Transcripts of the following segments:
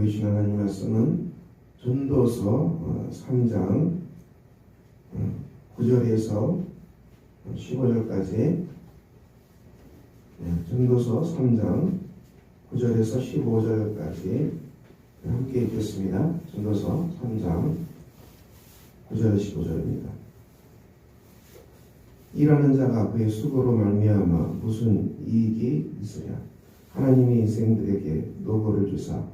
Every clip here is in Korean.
주신 하나님 말씀은 전도서 3장 9절에서 15절까지 전도서 3장 9절에서 15절까지 함께 읽겠습니다. 전도서 3장 9절 15절입니다. 일하는 자가 그의 수고로 말미암아 무슨 이익이 있으랴 하나님이 인생들에게 노고를 주사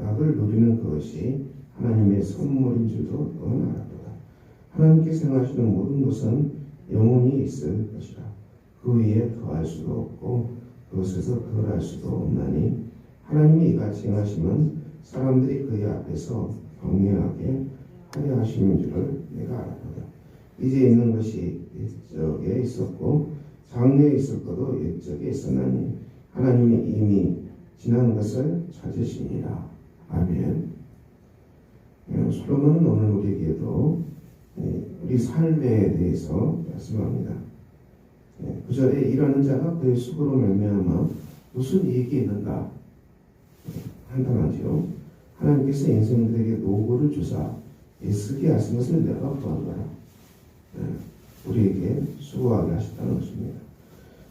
낙을 누리는 그것이 하나님의 선물인 줄도 너는 알았도다. 하나님께서 행하시는 모든 것은 영원히 있을 것이라. 그 위에 더할 수도 없고 그것에서 덜할 수도 없나니 하나님이 이같이 행하시면 사람들이 그의 앞에서 경외하게 하려 하시는 줄을 내가 알았도다. 이제 있는 것이 옛적에 있었고 장래에 있을 것도 옛적에 있었나니 하나님이 이미 지난 것을 찾으시니라. 아멘. 예, 솔로몬은 오늘 우리에게도 예, 우리 삶에 대해서 말씀합니다. 예, 구절에 일하는 자가 그의 수고로 말미암아 무슨 이익이 있는가 한탄하지요. 하나님께서 인생들에게 노고를 주사 애쓰게 하신 것을 내가 보았노라. 우리에게 수고하게 하셨다는 것입니다.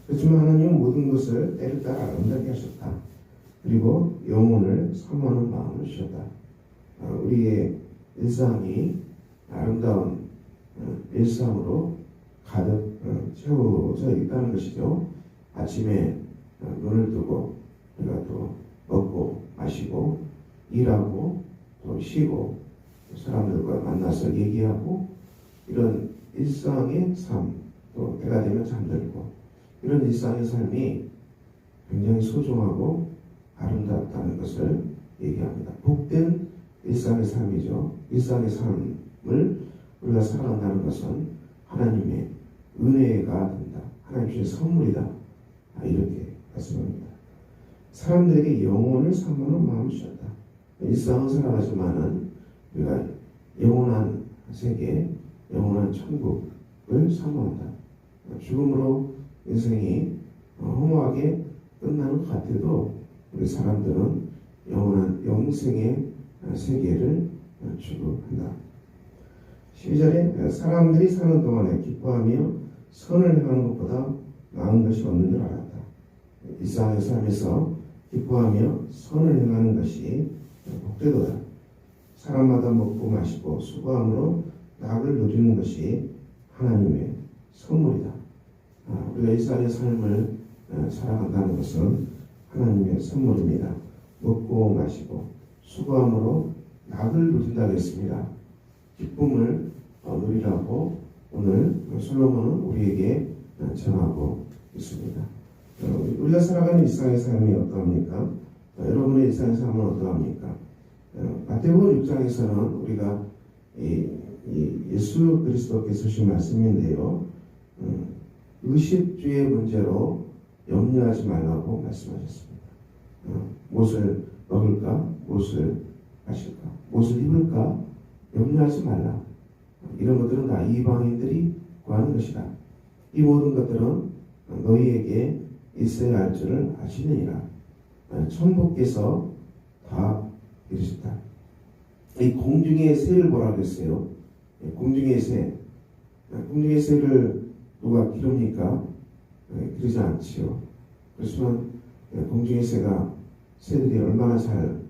그렇지만 하나님은 모든 것을 때를 따라 아름답게 하셨다. 그리고 영혼을 사모하는 마음을 주셨다. 어, 우리의 일상이 아름다운 어, 일상으로 가득 어, 채워져 있다는 것이죠. 아침에 눈을 뜨고 우리가 또 먹고 마시고 일하고 또 쉬고 사람들과 만나서 얘기하고 이런 일상의 삶, 또 때가 되면 잠들고 이런 일상의 삶이 굉장히 소중하고 아름답다는 것을 얘기합니다. 복된 일상의 삶이죠. 일상의 삶을 우리가 살아간다는 것은 하나님의 은혜가 된다. 하나님 주신 선물이다. 아, 이렇게 말씀합니다. 사람들에게 영혼을 사모하는 마음을 주셨다. 일상은 살아가지만은 우리가 영원한 세계, 영원한 천국을 사모한다. 죽음으로 인생이 허무하게 끝나는 것 같아도 우리 사람들은 영원한 영생의 세계를 추구한다. 12절에 사람들이 사는 동안에 기뻐하며 선을 행하는 것보다 나은 것이 없는 줄 알았다. 일상의 삶에서 기뻐하며 선을 행하는 것이 복되도다. 사람마다 먹고 마시고 수고함으로 낙을 누리는 것이 하나님의 선물이다. 아, 우리가 일상의 삶을 살아간다는 것은 하나님의 선물입니다. 먹고 마시고 수고함으로 낙을 누린다고 했습니다. 기쁨을 누리라고 오늘 솔로몬은 우리에게 전하고 있습니다. 어, 우리가 살아가는 일상의 삶이 어떠합니까? 여러분의 일상의 삶은 어떠합니까? 어, 마태복음 6장에서는 우리가 예수 그리스도께서 주신 말씀인데요. 음, 의식주의 문제로 염려하지 말라고 말씀하셨습니다. 어, 무엇을 먹을까? 무엇을 마실까? 무엇을 입을까? 염려하지 말라. 이런 것들은 다 이방인들이 구하는 것이다. 이 모든 것들은 너희에게 있어야 할 줄을 아시느니라. 천국께서 다 이르셨다. 이 공중의 새를 보라 그랬어요. 공중의 새. 공중의 새를 누가 기릅니까? 그러지 않지요. 그렇지만 공중의 새가 새들이 얼마나 잘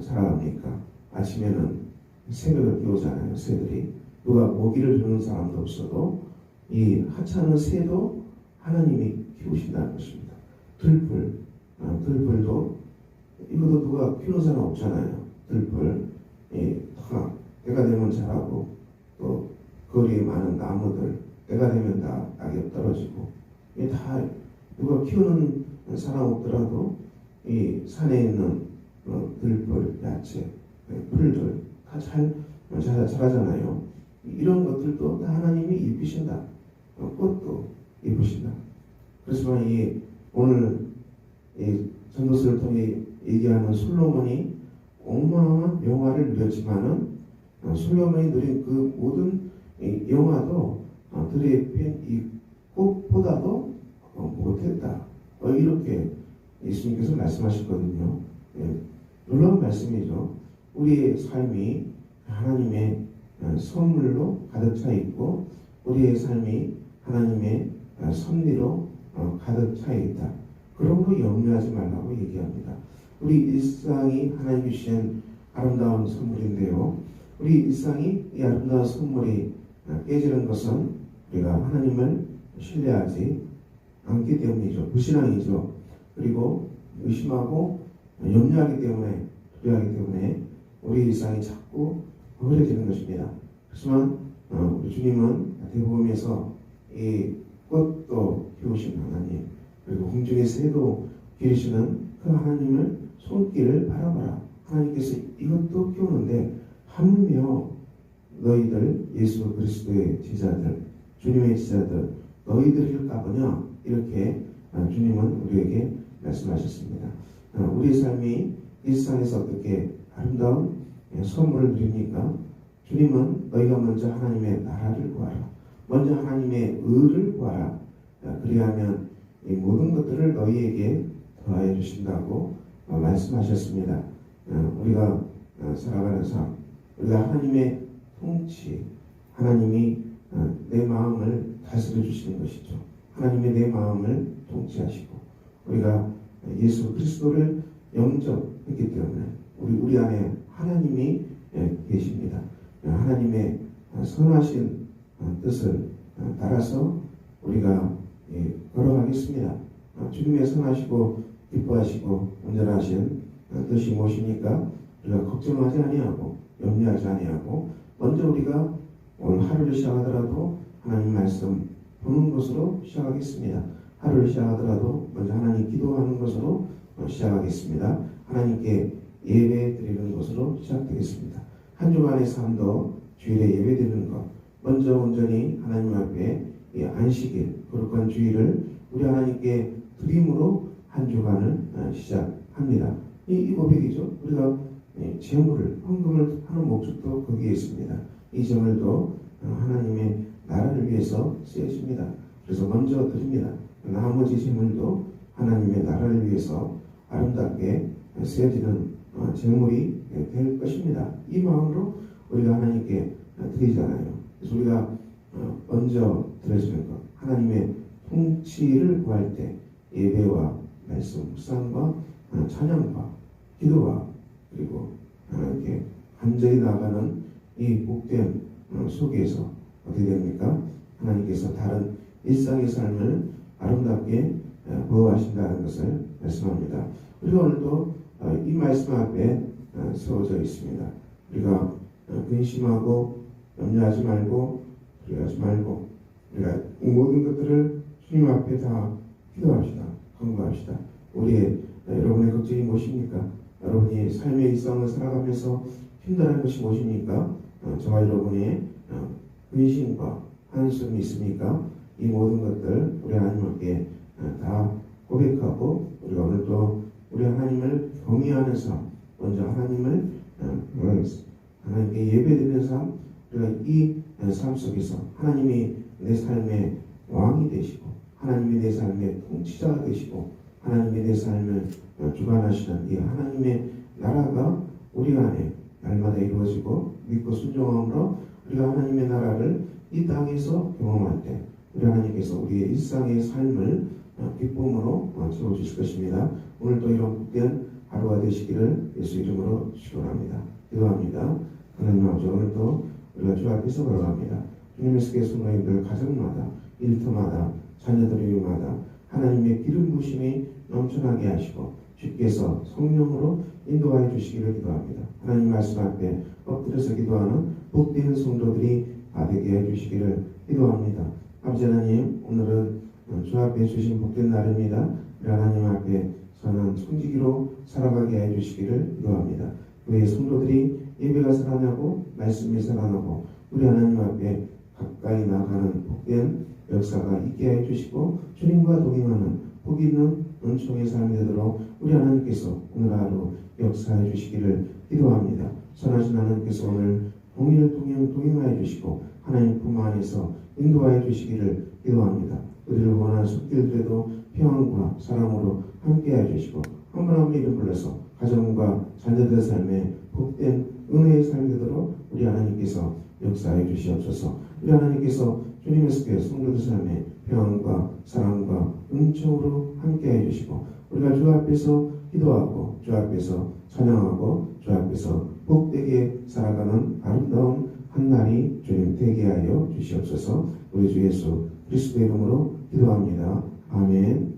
살아갑니까? 아침에는 새벽을 깨우잖아요. 새들이 누가 먹이를 주는 사람도 없어도 이 하찮은 새도 하나님이 키우신다는 것입니다. 들풀, 아, 들풀도 이것도 누가 키우는 사람 없잖아요. 들풀, 예, 다 때가 되면 자라고 또 거리에 많은 나무들 때가 되면 다 낙엽 떨어지고 이게 다 누가 키우는 사람 없더라도 이 산에 있는 어, 들풀, 야채 풀들 다 잘 자라잖아요. 이런 것들도 다 하나님이 입히신다. 어, 꽃도 입히신다. 그래서 이 오늘 이 전도서를 통해 얘기하는 솔로몬이 어마어마한 영화를 누렸지만은 어, 솔로몬이 누린 그 모든 이 영화도 어, 들의 핀이 꽃보다도 어, 못했다. 어, 이렇게 예수님께서 말씀하셨거든요. 예, 놀라운 말씀이죠. 우리의 삶이 하나님의 어, 선물로 가득 차 있고 우리의 삶이 하나님의 어, 섭리로 어, 가득 차 있다. 그런 거 염려하지 말라고 얘기합니다. 우리 일상이 하나님 주신 아름다운 선물인데요. 우리 일상이 이 아름다운 선물이 어, 깨지는 것은 우리가 하나님을 신뢰하지 않기 때문이죠. 무신앙이죠. 그리고 의심하고 염려하기 때문에 두려워하기 때문에 우리 일상이 자꾸 흐려지는 것입니다. 하지만 어, 우리 주님은 대복음에서 이 꽃도 키우신 하나님 그리고 공중의 새도 기르시는 그 하나님을 손길을 바라봐라. 하나님께서 이것도 키우는데 하물며 너희들 예수 그리스도의 제자들 주님의 제자들 너희들을 까보냐 이렇게 어, 주님은 우리에게 말씀하셨습니다. 어, 우리 삶이 일상에서 어떻게 아름다운 예, 선물을 드립니까? 주님은 너희가 먼저 하나님의 나라를 구하라. 먼저 하나님의 의를 구하라. 어, 그리하면 이 모든 것들을 너희에게 더하여 주신다고 어, 말씀하셨습니다. 어, 우리가 어, 살아가는 삶, 우리가 하나님의 통치, 하나님이 어, 내 마음을 다스려 주시는 것이죠. 하나님의 내 마음을 통치하시고 우리가 예수 그리스도를 영접했기 때문에 우리 우리 안에 하나님이 예, 계십니다. 예, 하나님의 어, 선하신 어, 뜻을 어, 따라서 우리가 예, 걸어가겠습니다. 어, 주님의 선하시고 기뻐하시고 온전하신 어, 뜻이 무엇입니까? 우리가 걱정하지 아니하고 염려하지 아니하고 먼저 우리가 오늘 하루를 시작하더라도 하나님 말씀 보는 것으로 시작하겠습니다. 하루를 시작하더라도 먼저 하나님 기도하는 것으로 어, 시작하겠습니다. 하나님께 예배 드리는 것으로 시작되겠습니다. 한 주간의 삶도 주일에 예배 드리는 것 먼저 온전히 하나님 앞에 이 안식일 거룩한 주일을 우리 하나님께 드림으로 한 주간을 어, 시작합니다. 이, 이 고백이죠. 우리가 예, 재물을 헌금을 하는 목적도 거기에 있습니다. 이 재물도 어, 하나님의 나라를 위해서 쓰여집니다. 그래서 먼저 드립니다. 나머지 재물도 하나님의 나라를 위해서 아름답게 쓰여지는 어, 재물이 될 것입니다. 이 마음으로 우리가 하나님께 드리잖아요. 그래서 우리가 어, 먼저 드려지는 것, 하나님의 통치를 구할 때 예배와 말씀, 묵상과 어, 찬양과 기도와 그리고 하나님께 간절히 나가는 이 복된 속에서 어떻게 됩니까? 하나님께서 다른 일상의 삶을 아름답게 보호하신다는 것을 말씀합니다. 우리가 오늘도 어, 이 말씀 앞에 어, 세워져 있습니다. 우리가 어, 근심하고 염려하지 말고 두려워하지 말고 우리가 모든 것들을 주님 앞에 다 기도합시다. 간구합시다. 우리의 여러분의 걱정이 무엇입니까? 여러분이 삶의 일상을 살아가면서 힘들어하는 것이 무엇입니까? 저와 여러분의 근심과 한숨이 있습니까? 이 모든 것들 우리 하나님께 다 고백하고 우리가 오늘도 우리 하나님을 경외하는 삶, 먼저 하나님을 어, 하나님께 예배드리는 삶, 우리가 이 삶 속에서 하나님이 내 삶의 왕이 되시고 하나님이 내 삶의 통치자가 되시고 하나님이 내 삶을 어, 주관하시는 이 하나님의 나라가 우리 안에 날마다 이루어지고 믿고 순종함으로 우리가 하나님의 나라를 이 땅에서 경험할 때 우리 하나님께서 우리의 일상의 삶을 어, 기쁨으로 채워주실 것입니다. 오늘도 이런 복된 하루가 되시기를 예수 이름으로 축원합니다. 기도합니다. 하나님 아버지 오늘도 우리가 주 앞에서 걸어갑니다. 속에 순간들 가정마다 일터마다 자녀들 위마다 하나님의 기름 부심이 넘쳐나게 하시고 주께서 성령으로 인도하여 주시기를 기도합니다. 하나님 말씀 앞에 엎드려서 기도하는 복된 성도들이 되게 해주시기를 기도합니다. 아버지 하나님 오늘은 주 앞에 주신 복된 날입니다. 하나님 앞에 선한 청지기로 살아가게 해주시기를 기도합니다. 교회 성도들이 예배가 살아나고 말씀이 살아나고 우리 하나님 앞에 가까이 나가는 복된 역사가 있게 해 주시고 주님과 동행하는 복 있는 은총의 삶이 되도록 우리 하나님께서 오늘 하루 역사해 주시기를 기도합니다. 선하신 하나님께서 오늘 동일 동행 동행하여 주시고 하나님 품 안에서 인도하여 주시기를 기도합니다. 우리를 원하는 속길들에도 평안과 사랑으로 함께하여 주시고 한분한분 이름 불러서 가정과 자녀들의 삶에 복된 은혜의 삶이 되도록 우리 하나님께서 역사해 주시옵소서. 우리 하나님께서 속에 성도들 삶에 평안과 사랑과 은총으로 함께해 주시고 우리가 주 앞에서 기도하고 주 앞에서 찬양하고 주 앞에서 복되게 살아가는 아름다운 한 날이 주님 되게 하여 주시옵소서. 우리 주 예수 그리스도의 이름으로 기도합니다. 아멘.